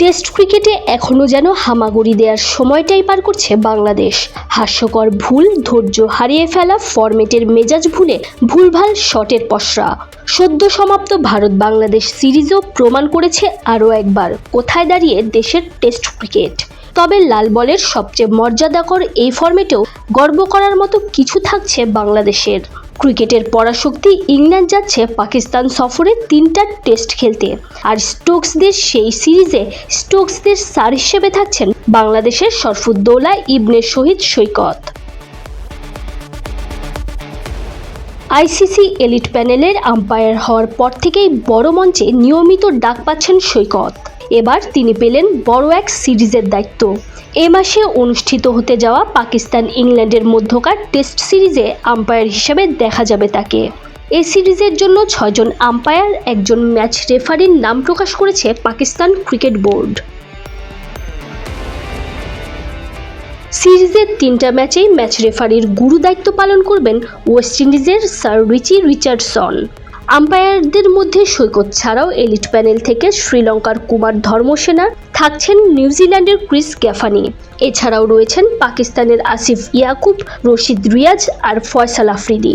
Test ক্রিকেটে এখনও যেন হামাগুড়ি দেওয়ার সময়টাই পার করছে বাংলাদেশ। হাস্যকর ভুল, ধৈর্য হারিয়ে ফেলা ফরম্যাটের মেজাজ ভুলে ভুলভাল শটের পসরা। সদ্য সমাপ্ত ভারত বাংলাদেশ সিরিজও প্রমাণ করেছে আরও একবার কোথায় দাঁড়িয়ে দেশের টেস্ট ক্রিকেট। তবে লাল বলের সবচেয়ে মর্যাদাকর এই ফরম্যাটেও গর্ব করার মতো কিছু থাকছে বাংলাদেশের। ক্রিকেটের পরাশক্তি ইংল্যান্ড যাচ্ছে পাকিস্তান সফরে তিনটা টেস্ট খেলতে। আর স্টোকসদের সেই সিরিজে স্টোকসদের সার হিসেবে থাকছেন বাংলাদেশের সরফুদ্দৌলা ইবনে শহীদ সৈকত। আইসিসি এলিট প্যানেলের আম্পায়ার হওয়ার পর থেকেই বড় মঞ্চে নিয়মিত ডাক পাচ্ছেন সৈকত। এবার তিনি পেলেন বড় এক সিরিজের দায়িত্ব। এ মাসে অনুষ্ঠিত হতে যাওয়া পাকিস্তান ইংল্যান্ডের মধ্যকার টেস্ট সিরিজে আম্পায়ার হিসেবে দেখা যাবে তাকে। এই সিরিজের জন্য ছয়জন আম্পায়ার, একজন ম্যাচ রেফারির নাম প্রকাশ করেছে পাকিস্তান ক্রিকেট বোর্ড। সিরিজের তিনটা ম্যাচেই ম্যাচ রেফারির গুরু দায়িত্ব পালন করবেন ওয়েস্ট ইন্ডিজের স্যার রিচি রিচার্ডসন। আম্পায়ারদের মধ্যে সৈকত ছাড়াও এলিট প্যানেল থেকে শ্রীলঙ্কার কুমার ধর্মসেনা থাকছেন নিউজিল্যান্ডের ক্রিস গ্যাফানি এছাড়াও রয়েছেন পাকিস্তানের আসিফ ইয়াকুব, রশিদ রিয়াজ আর ফয়সাল আফ্রিদি।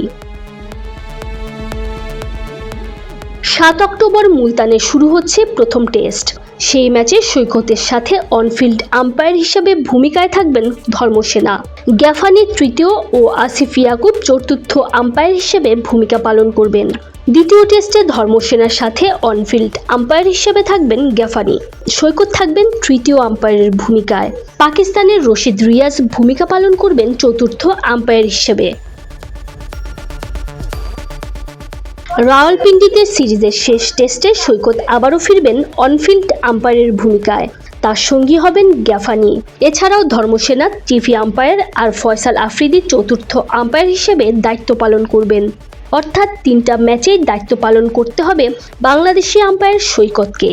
সাত অক্টোবর মুলতানে শুরু হচ্ছে প্রথম টেস্ট। সেই ম্যাচে সৈকতের সাথে অনফিল্ড আম্পায়ার হিসেবে ভূমিকায় থাকবেন ধর্মসেনা। গ্যাফানি তৃতীয় ও আসিফ ইয়াকুব চতুর্থ আম্পায়ার হিসেবে ভূমিকা পালন করবেন। দ্বিতীয় টেস্টে ধর্মসেনার সাথে অনফিল্ড আম্পায়ার হিসেবে থাকবেন গ্যাফানি। সৈকত থাকবেন তৃতীয় আম্পায়ারের ভূমিকায়। পাকিস্তানের রশিদ রিয়াজ ভূমিকা পালন করবেন চতুর্থ আম্পায়ার হিসেবে। রাওয়ালপিন্ডিতে সিরিজের শেষ টেস্টে সৈকত আবারও ফিরবেন অনফিল্ড আম্পায়ারের ভূমিকায়। তার সঙ্গী হবেন গ্যাফানি। এছাড়াও ধর্মসেনা টিভি আম্পায়ার আর ফয়সাল আফ্রিদি চতুর্থ আম্পায়ার হিসেবে দায়িত্ব পালন করবেন। অর্থাৎ তিনটা ম্যাচেই দায়িত্ব পালন করতে হবে বাংলাদেশি আম্পায়ার সৈকতকে।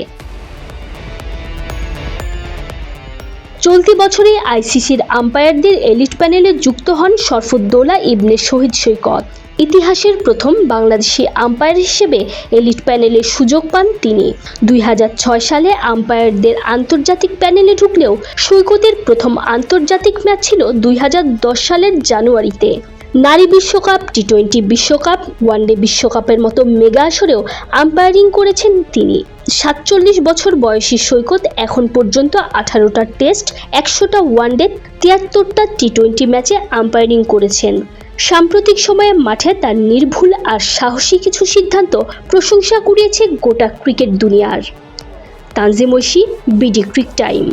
চলতি বছরে আইসিসির আম্পায়ারদের এলিট প্যানেলে যুক্ত হন শরফুদ্দৌলা ইবনে শহীদ সৈকত। ইতিহাসের প্রথম বাংলাদেশি আম্পায়ার হিসেবে এলিট প্যানেলে সুযোগ পান তিনি। দুই হাজার ছয় সালে আম্পায়ারদের আন্তর্জাতিক প্যানেলে ঢুকলেও সৈকতের প্রথম আন্তর্জাতিক ম্যাচ ছিল দুই হাজার দশ সালের জানুয়ারিতে। নারী বিশ্বকাপ টি টোয়েন্টি বিশ্বকাপ ওয়ানডে বিশ্বকাপের মতো মেগা আসরেও আম্পায়ারিং করেছেন তিনি। সাতচল্লিশ বছর বয়সী সৈকত এখন পর্যন্ত আঠারোটা টেস্ট একশোটা ওয়ানডে তিয়াত্তরটা টি টোয়েন্টি ম্যাচে আম্পায়ারিং করেছেন। সাম্প্রতিক সময়ে মাঠে তার নির্ভুল আর সাহসী কিছু সিদ্ধান্ত প্রশংসা কুড়িয়েছে গোটা ক্রিকেট দুনিয়ার। Tanjim Oishi BD cric time